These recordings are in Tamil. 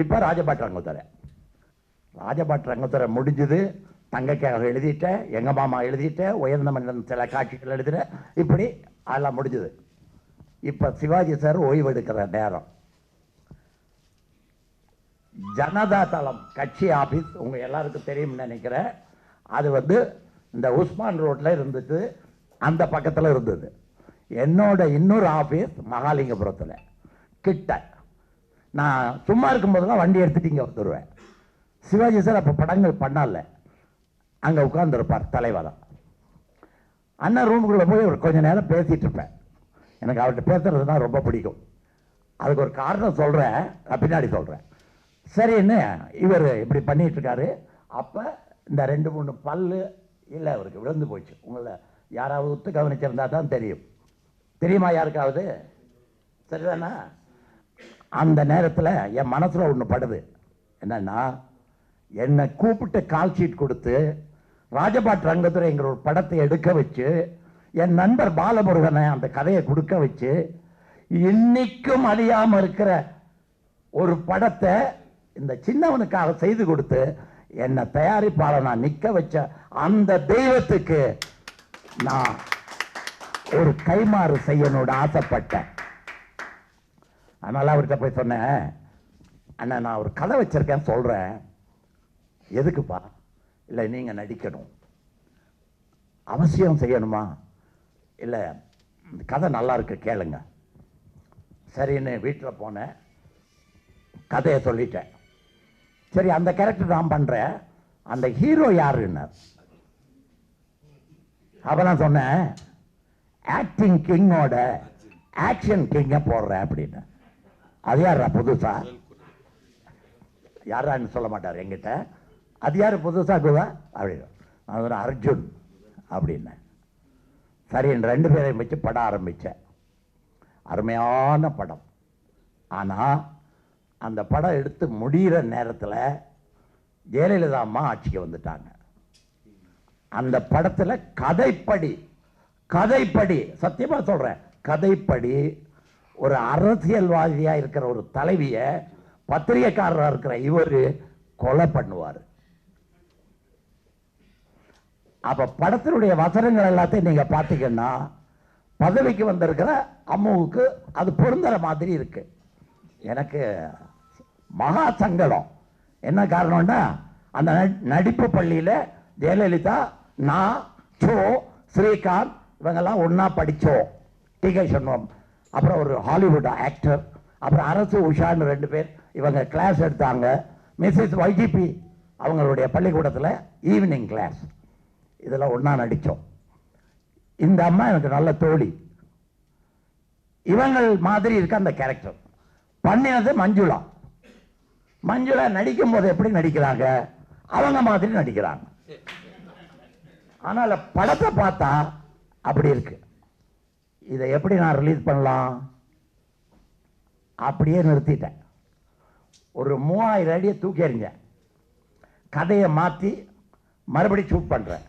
இப்போ ராஜபாட்டு ரங்கத்துறை ராஜபாட்டு ரங்கத்துறை முடிஞ்சது. தங்கக்காக எழுதிட்டேன் எங்கள் மாமா எழுதிட்டேன் உயர்ந்த மன்னன் சில காட்சிகள் எழுதிட்டேன் இப்படி அதெல்லாம் முடிஞ்சது. இப்போ சிவாஜி சார் ஓய்வெடுக்கிற நேரம். ஜனதா தளம் கட்சி ஆபீஸ் உங்க எல்லாருக்கும் தெரியும்னு நினைக்கிறேன். அது வந்து இந்த உஸ்மான் ரோட்ல இருந்துச்சு அந்த பக்கத்தில் இருந்தது. என்னோட இன்னொரு ஆபீஸ் மகாலிங்கபுரத்தில். கிட்ட. நான் சும்மா இருக்கும்போதெல்லாம் வண்டி எடுத்துகிட்டு இங்கே வந்துடுவேன் சிவாஜி சார் அப்போ படங்கள் பண்ணல. அங்கே உட்காந்துருப்பார் தலைவரம் அண்ணன் ரூமுக்குள்ளே போய் ஒரு கொஞ்ச நேரம் பேசிகிட்ருப்பேன் இருப்பேன். எனக்கு அவர்கிட்ட பேசுறதுனா ரொம்ப பிடிக்கும். அதுக்கு ஒரு காரணம் சொல்கிறேன் நான் பின்னாடி சொல்கிறேன் சரின்னு இவர் இப்படி பண்ணிகிட்ருக்காரு அப்போ இந்த ரெண்டு மூணு பல்லு இல்லை அவருக்கு விழுந்து போச்சு. உங்களை யாராவது ஒத்து கவனிச்சிருந்தா தான் தெரியும். தெரியுமா யாருக்காவது? சரிதானா? அந்த நேரத்தில் என் மனசில் ஒன்று படுது. என்னன்னா என்னை கூப்பிட்டு கால் ஷீட் கொடுத்து ராஜபாட் ரங்கத்துறைங்கிற ஒரு படத்தை எடுக்க வச்சு என் நண்பர் பாலமுருகனை அந்த கதையை கொடுக்க வச்சு இன்னைக்கும் அழியாமல் இருக்கிற ஒரு படத்தை இந்த சின்னவனுக்காக செய்து கொடுத்து என்னை தயாரிப்பாளர் நான் நிற்க வச்ச அந்த தெய்வத்துக்கு நான் ஒரு கைமாறு செய்யணும்னு ஆசைப்பட்டேன். அதனால் அவர்கிட்ட போய் சொன்னேன் அண்ணா நான் ஒரு கதை வச்சுருக்கேன் சொல்கிறேன் எதுக்குப்பா? இல்லை நீங்கள் நடிக்கணும். அவசியம் செய்யணுமா? இல்லை இந்த கதை நல்லா இருக்கு கேளுங்க. சரின்னு வீட்டில் போனேன். கதையை சொல்லிட்டேன். சரி அந்த கேரக்டர் நான் பண்ணுறேன் அந்த ஹீரோ யாருன்னு. அப்போ நான் சொன்னேன் ஆக்டிங் கிங்கோட ஆக்ஷன் கிங்கை போடுறேன் அப்படின்னு. அது யாரா புதுசா? யாரான்னு சொல்ல மாட்டார் எங்கிட்ட அது யார் புதுசா குவா அப்படின்னு. அர்ஜுன் அப்படின்னேன் சரி ரெண்டு பேரையும் வச்சு படம் ஆரம்பித்தேன் அருமையான படம். ஆனால் அந்த படம் எடுத்து முடிகிற நேரத்தில் ஜெயலலிதா அம்மா ஆட்சிக்கு வந்துட்டாங்க. அந்த படத்தில் கதைப்படி கதைப்படி சத்தியமாக சொல்கிறேன் கதைப்படி ஒரு அரசியல்வாதியா இருக்கிற ஒரு தலைவிய பத்திரிகைக்காரராக இருக்கிற இவர் கொலை பண்ணுவார். அப்ப படத்தினுடைய வசனங்கள் எல்லாத்தையும் நீங்க பார்த்தீங்கன்னா பதவிக்கு வந்திருக்கிற அம்முவுக்கு அது பொருந்துற மாதிரி இருக்கு. எனக்கு மகா சங்கடம். என்ன காரணம்னா அந்த நடிப்பு பள்ளியில் ஜெயலலிதா நான் சோ ஸ்ரீகாந்த் இவங்கெல்லாம் ஒன்றா படித்தோம் டி கே சண்முகம். அப்புறம் ஒரு ஹாலிவுட் ஆக்டர் அப்புறம் அரசு உஷான்னு ரெண்டு பேர் இவங்க கிளாஸ் எடுத்தாங்க. மிஸ்ஸஸ் வைஜிபி அவங்களுடைய பள்ளிக்கூடத்தில் ஈவினிங் கிளாஸ் இதெல்லாம் ஒன்றா நடிச்சோம். இந்த அம்மா எனக்கு நல்ல தோழி. இவங்கள் மாதிரி இருக்க அந்த கேரக்டர் பண்ணினது மஞ்சுளா. மஞ்சுளா நடிக்கும் போது எப்படி நடிக்கிறாங்க? அவங்க மாதிரி நடிக்கிறாங்க. ஆனால் படத்தை பார்த்தா அப்படி இருக்கு. இதை எப்படி நான் ரிலீஸ் பண்ணலாம்? அப்படியே நிறுத்திட்டேன். ஒரு மூவாயிரம் அடியை தூக்கி எறிஞ்சேன் கதையை மாற்றி மறுபடி ஷூட் பண்ணுறேன்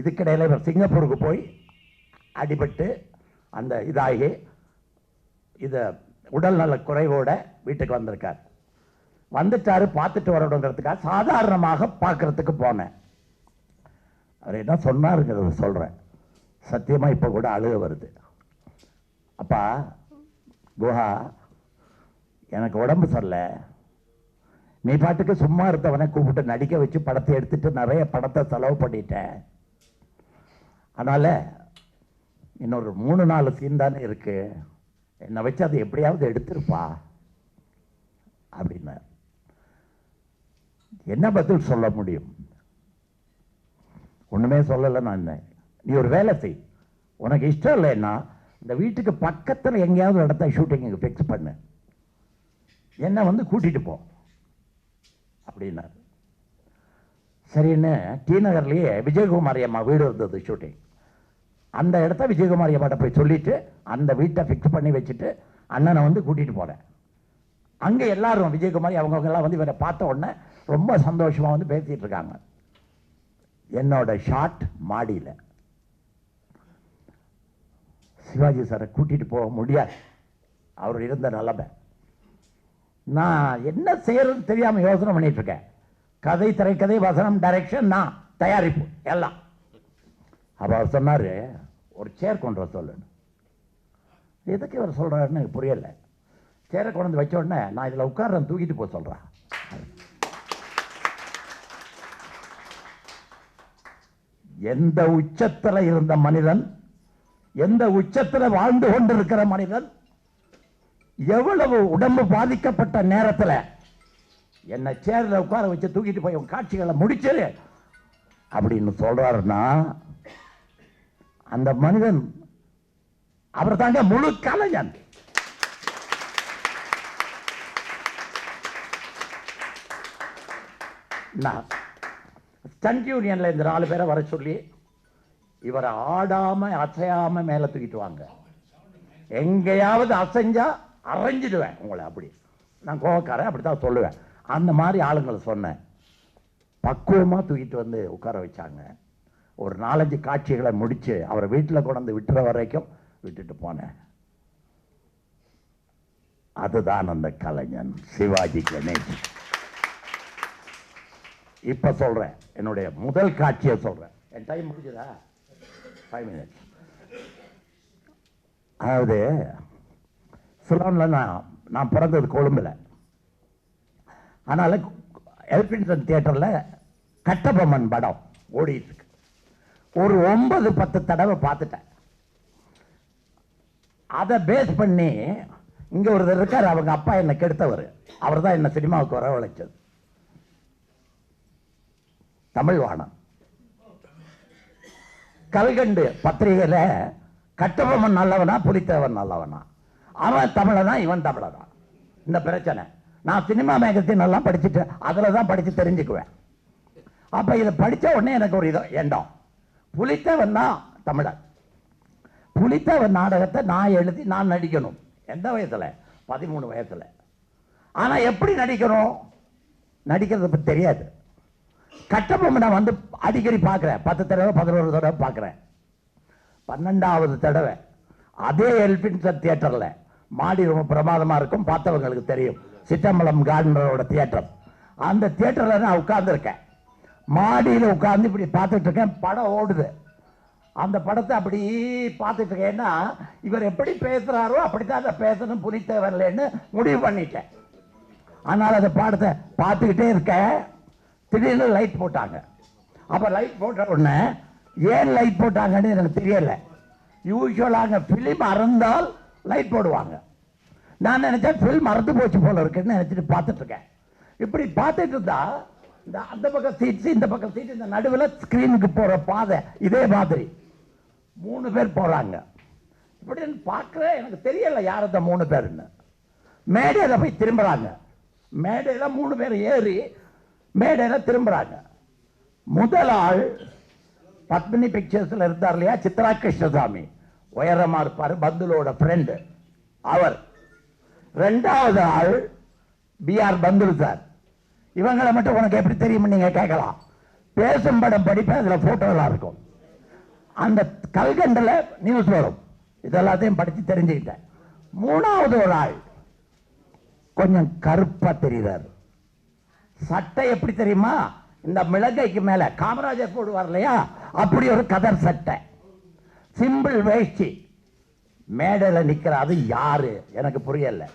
இதுக்கிடையில் இவர் சிங்கப்பூருக்கு போய் அடிபட்டு அந்த இதாகி இதை உடல்நல குறைவோட வீட்டுக்கு வந்திருக்கார். வந்துட்டாரு பார்த்துட்டு வரணுங்கிறதுக்காக சாதாரணமாக பார்க்குறதுக்கு போனேன். அவர் என்ன சொன்னாருங்கிறத சொல்கிறேன் சத்தியமாக இப்போ கூட அழுக வருது. அப்பா குஹா எனக்கு உடம்பு சரியில்லை. நீ பாட்டுக்கு சும்மா இருந்தவனை கூப்பிட்டு நடிக்க வச்சு படத்தை எடுத்துட்டு நிறைய படத்தை செலவு பண்ணிட்டேன். அதனால் இன்னொரு மூணு நாலு சீன் தானே இருக்கு. என்னை வச்சு அதை எப்படியாவது எடுத்திருப்பா அப்படின்னார். என்ன பதில் சொல்ல முடியும்? ஒன்றுமே சொல்லலை நான் நீ ஒரு வேலை செய். உனக்கு இஷ்டம் இல்லைன்னா இந்த வீட்டுக்கு பக்கத்தில் எங்கேயாவது இடத்த ஷூட்டிங் ஃபிக்ஸ் பண்ணு. என்ன வந்து கூட்டிகிட்டு போ. அப்படின்னாரு. சரின்னு டி நகர்லேயே விஜயகுமாரி அம்மா வீடு இருந்தது ஷூட்டிங் அந்த இடத்த விஜயகுமாரி அம்மாட்ட போய் சொல்லிவிட்டு அந்த வீட்டை ஃபிக்ஸ் பண்ணி வச்சுட்டு அண்ணனை வந்து கூட்டிகிட்டு போகிறேன் அங்கே எல்லாரும் விஜயகுமாரி அவங்கவுங்கெல்லாம் வந்து இவரை பார்த்த உடனே ரொம்ப சந்தோஷமாக வந்து பேசிகிட்டு இருக்காங்க. என்னோட ஷாட் மாடியில். சிவாஜி சாரை கூட்டிகிட்டு போக முடியாது. அவர் இருந்த நிலமை. நான் என்ன செய்யறதுன்னு தெரியாமல் யோசனை பண்ணிகிட்ருக்கேன் கதை திரைக்கதை வசனம் டைரக்ஷன் நான் தயாரிப்பு எல்லாம். அவர் சொன்னார் ஒரு சேர் கொண்டு வர சொல்லுன்னு. எதுக்கு இவர் சொல்றாருன்னு எனக்கு புரியலை. சேரை கொண்டு வந்து வச்ச உடனே நான் இதில் உட்கார்றேன் தூக்கிட்டு போக சொல்கிறேன் எந்த உச்சத்தில் இருந்த மனிதன் எந்த உச்சத்தில் வாழ்ந்து கொண்டிருக்கிற மனிதன் எவ்வளவு உடம்பு பாதிக்கப்பட்ட நேரத்தில் என்னை சேரில் உட்கார வச்சு தூக்கிட்டு போய் காட்சிகளை முடிச்சது அப்படின்னு சொல்றாருன்னா அந்த மனிதன் அவர் தாங்க முழு கலைஞன். நான் ஸ்டன்ட் யூனியன்ல இந்த நாலு பேரை வர சொல்லி இவரை ஆடாம அசையாம மேல தூக்கிட்டு வாங்க. எங்கேயாவது அசைஞ்சா அரைஞ்சிடுவேன் உங்களை அப்படி. நான் கோவக்காரன் அப்படித்தான் சொல்லுவேன். அந்த மாதிரி ஆளுங்களை சொன்னேன். பக்குவமாக தூக்கிட்டு வந்து உட்கார வச்சாங்க. ஒரு நாலஞ்சு காட்சிகளை முடிச்சு அவரை வீட்டில் கொண்டு விட்டுற வரைக்கும் விட்டுட்டு போனேன். அதுதான் அந்த கலைஞன் சிவாஜி கணேஷ். இப்ப சொல்றேன். என்னுடைய முதல் காட்சியை சொல்றேன். என் டைம் முடிஞ்சதா? ஃபைவ் மினிட்ஸ் அதாவது சிலோனில் நான் நான் பிறந்தது கொழும்பில். அதனால் எல்பின்சன் தியேட்டரில் கட்டபொம்மன் படம் ஓடிட்டுருக்கு. ஒரு ஒன்பது பத்து தடவை பார்த்துட்டேன். அதை பேஸ் பண்ணி இங்கே ஒருத்தர் இருக்கார் அவங்க அப்பா என்னை கெடுத்தவர். அவர் தான் என்னை சினிமாவுக்கு வரவழைச்சது. தமிழ் வானம் கல்கண்டு பத்திரிகையில் கட்டபொம்மன் நல்லவனா புலித்தேவன் நல்லவனா? அவன் தமிழனா இவன் தமிழனா? இந்த பிரச்சனை. நான் சினிமா மேகசின் எல்லாம் படிச்சுட்டு அதில் தான் படித்து தெரிஞ்சுக்குவேன். அப்போ இதை படித்த உடனே எனக்கு ஒரு இதோ எண்ணம். புலித்தேவன் தான் தமிழன். புலித்தேவன் நாடகத்தை நான் எழுதி நான் நடிக்கணும். எந்த வயசில்? பதிமூணு வயசில். ஆனால் எப்படி நடிக்கணும்? நடிக்கிறது தெரியாது. கட்டபொம்மை நான் வந்து அடிக்கடி பார்க்குறேன். பத்து தடவை பதினோரு தடவை பார்க்குறேன். பன்னெண்டாவது தடவை அதே எல்பின்சன் தியேட்டரில் மாடி ரொம்ப பிரமாதமாக இருக்கும். பார்த்தவங்களுக்கு தெரியும். சித்தம்பலம் கார்டனரோட தியேட்டர் அந்த தியேட்டரில் நான் உட்கார்ந்துருக்கேன். மாடியில் உட்கார்ந்து இப்படி பார்த்துட்டு இருக்கேன். படம் ஓடுது. அந்த படத்தை அப்படி பார்த்துட்டு இருக்கேன்னா இவர் எப்படி பேசுகிறாரோ அப்படித்தான் அதை பேசணும். புலித்தேவன்லன்னு முடிவு பண்ணிட்டேன். ஆனால் அந்த பாடத்தை பார்த்துக்கிட்டே இருக்கேன். திடீர்னு லைட் போட்டாங்க. அப்ப லைட் போட்ட உடனே ஏன் லைட் போட்டாங்கன்னு எனக்கு தெரியல. யூஸ்வலாக ஃபிலிம் அறந்தால் லைட் போடுவாங்க. நான் நினைச்சேன் ஃபிலிம் மறந்து போச்சு போல இருக்குன்னு நினைச்சிட்டு பார்த்துட்டு இருக்கேன் இப்படி பார்த்துட்டு இருந்தா இந்த அந்த பக்கம் சீட்ஸ் இந்த பக்கம் சீட் இந்த நடுவில் ஸ்கிரீனுக்கு போற பாதை இதே மாதிரி. மூணு பேர் போறாங்க. இப்படின்னு பார்க்குறேன் எனக்கு தெரியல யார் அந்த மூணு பேருன்னு. மேடையில் போய் திரும்புறாங்க. மேடையில் மூணு பேர் ஏறி மேடையில் திரும்புகிறாங்க முதல் ஆள் பத்மினி பிக்சர்ஸில் இருந்தார் இல்லையா? சித்ரா கிருஷ்ணசாமி உயரமாக இருப்பார் பந்துலோட ஃப்ரெண்டு அவர். ரெண்டாவது ஆள் பிஆர் பந்துலு சார். இவங்களை மட்டும் உனக்கு எப்படி தெரியும் நீங்கள் கேட்கலாம். பேசும் படம் படிப்பேன் அதில் ஃபோட்டோலாம் இருக்கும். அந்த கல்கண்டில் நியூஸ் வரும். இதெல்லாத்தையும் படித்து தெரிஞ்சுக்கிட்டேன். மூணாவது ஒரு ஆள் கொஞ்சம் கருப்பாக தெரிகிறார். சட்டை எப்படி தெரியுமா? இந்த மிளகைக்கு மேல. காமராஜர் போடுவார் இல்லையா? அப்படி ஒரு கதர் சட்டை. சிம்பிள் வேஷ்டி மேடையில் நிற்கிறாது யாரு? எனக்கு புரியல.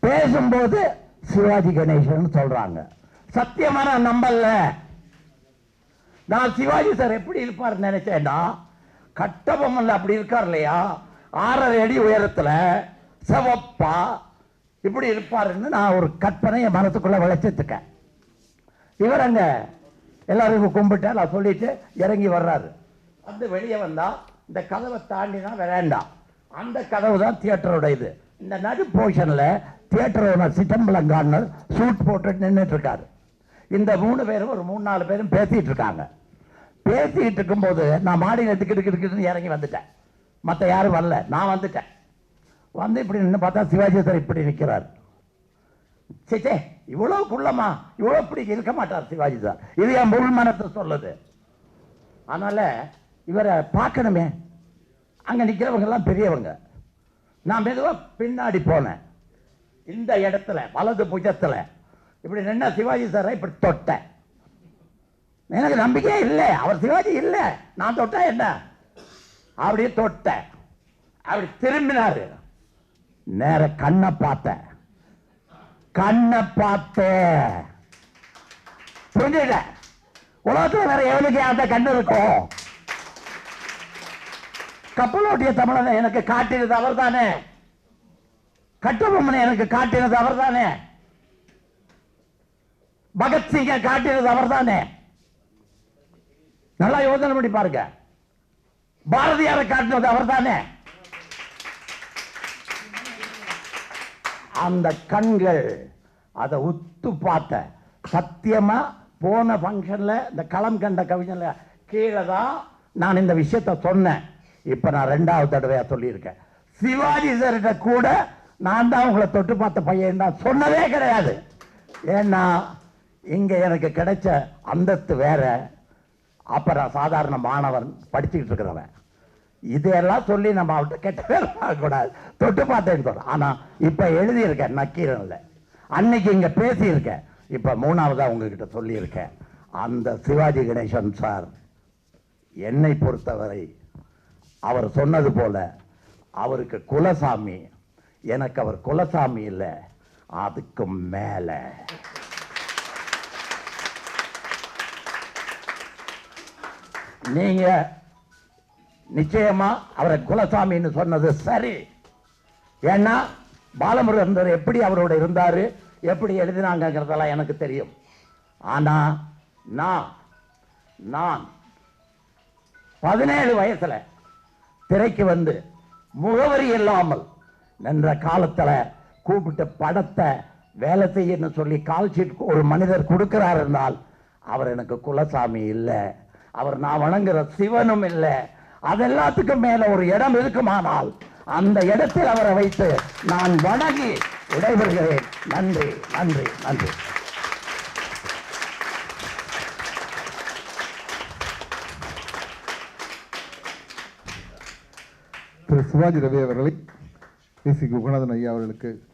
பேசும்போது சிவாஜி கணேசன் சொல்றாங்க. சத்தியமா நான் நம்பல நான் சிவாஜி சார் எப்படி இருப்பார் நினைச்சேன்னா கட்டபொம்மன் அப்படி இருக்கார் இல்லையா? ஆறரை அடி உயரத்தில் சிவப்பா இப்படி இருப்பாருன்னு நான் ஒரு கற்பனையை மனசுக்குள்ள விளைச்சிட்டுக்கேன் இவர் அங்க எல்லாருக்கும் கும்பிட்டு நான் சொல்லிட்டு இறங்கி வர்றாரு. வந்து வெளியே வந்தா இந்த கதவை தாண்டினா விளையாண்டா அந்த கதவு தான் தியேட்டரோட இது இந்த நடு போர்ஷன்ல தியேட்டரோட சிதம்பரம் சூட் போட்டு நின்றுட்டு இருக்காரு இந்த மூணு பேரும் ஒரு மூணு நாலு பேரும் பேசிட்டு இருக்காங்க பேசிட்டு இருக்கும்போது நான் மாடியில் திக்கு திக்கு இறங்கி வந்துட்டேன். மற்ற யாரும் வரல. நான் வந்துட்டேன். வந்து இப்படி நின்று பார்த்தா சிவாஜி சார் இப்படி நிற்கிறார் சேச்சே இவ்வளவு குள்ளமா இவ்வளவு இப்படி இருக்க மாட்டார் சிவாஜி சார் இது என் முழு மனத்தை சொல்லுது. அதனால இவரை பார்க்கணுமே. அங்கே நிற்கிறவங்கெல்லாம் பெரியவங்க. நான் மெதுவாக பின்னாடி போனேன். இந்த இடத்துல வலது புஜத்தில். இப்படி நின்ன சிவாஜி சாரை இப்படி தொட்டேன். எனக்கு நம்பிக்கையே இல்லை. அவர் சிவாஜி இல்லை. நான் தொட்டா என்ன? அப்படியே தொட்டேன். அப்படி திரும்பினார். நேர கண்ணை பார்த்த. கண்ணை பார்த்த. புரிஞ்சுட உலகத்துல வேற எவனுக்கு அந்த கண்ணு இருக்கும் கப்பலோட்டிய தமிழனை எனக்கு காட்டினது அவர் தானே கட்டபொம்மனை எனக்கு காட்டினது அவர் தானே பகத்சிங்க காட்டினது அவர் தானே நல்லா யோசனை பண்ணி பாருங்க. பாரதியாரை காட்டினது அவர் தானே அந்த கண்கள் அதை உத்து பார்த்த. சத்தியமா போன ஃபங்க்ஷனில் இந்த களம் கண்ட கவிஞனில் கீழே தான் நான் இந்த விஷயத்தை சொன்னேன். இப்போ நான் ரெண்டாவது தடவையாக சொல்லியிருக்கேன். சிவாஜி சார்கிட்ட கூட நான் தான் உங்களை தொட்டு பார்த்த பையன் தான். சொன்னதே கிடையாது. ஏன்னா இங்கே எனக்கு கிடைச்ச அந்தஸ்து வேற. அப்புறம் நான் சாதாரண மாணவன் படிச்சுக்கிட்டு இருக்கிறவன். இதெல்லாம் சொல்லி நம்ம அவர்கிட்ட கெட்ட பேர் கூடாது தொட்டு பார்த்தேன்னு சொல்றேன் ஆனால் இப்போ எழுதியிருக்கேன். நக்கீரனில் அன்னைக்கு இங்கே பேசியிருக்கேன். இப்போ மூணாவதாக உங்ககிட்ட சொல்லியிருக்கேன். அந்த சிவாஜி கணேசன் சார் என்னை பொறுத்தவரை அவர் சொன்னது போல அவருக்கு குலசாமி எனக்கு அவர் குலசாமி இல்லை அதுக்கு மேலே. நீங்கள் நிச்சயமா அவரை குலசாமின்னு சொன்னது சரி. ஏன்னா பாலமுருகன் எப்படி அவரோட இருந்தார் எப்படி எழுதினாங்கிறதெல்லாம் எனக்கு தெரியும். ஆனா நான் நான் பதினேழு வயசுல திரைக்கு வந்து முகவரி இல்லாமல் நின்ற காலத்தில் கூப்பிட்டு படத்தை வேலை செய்யன்னு சொல்லி கால் ஷீட் ஒரு மனிதர் கொடுக்கிறார் என்றால் அவர் எனக்கு குலசாமி இல்லை. அவர் நான் வணங்குற சிவனும் இல்லை. அதெல்லாத்துக்கும் மேல ஒரு இடம் இருக்குமானால் அந்த இடத்தில் அவரை வைத்து நான் வணங்கி விடைபெறுகிறேன். நன்றி நன்றி நன்றி. திரு சிவாஜி ரவி அவர்களை பி. சி. குகநாதன் ஐயா அவர்களுக்கு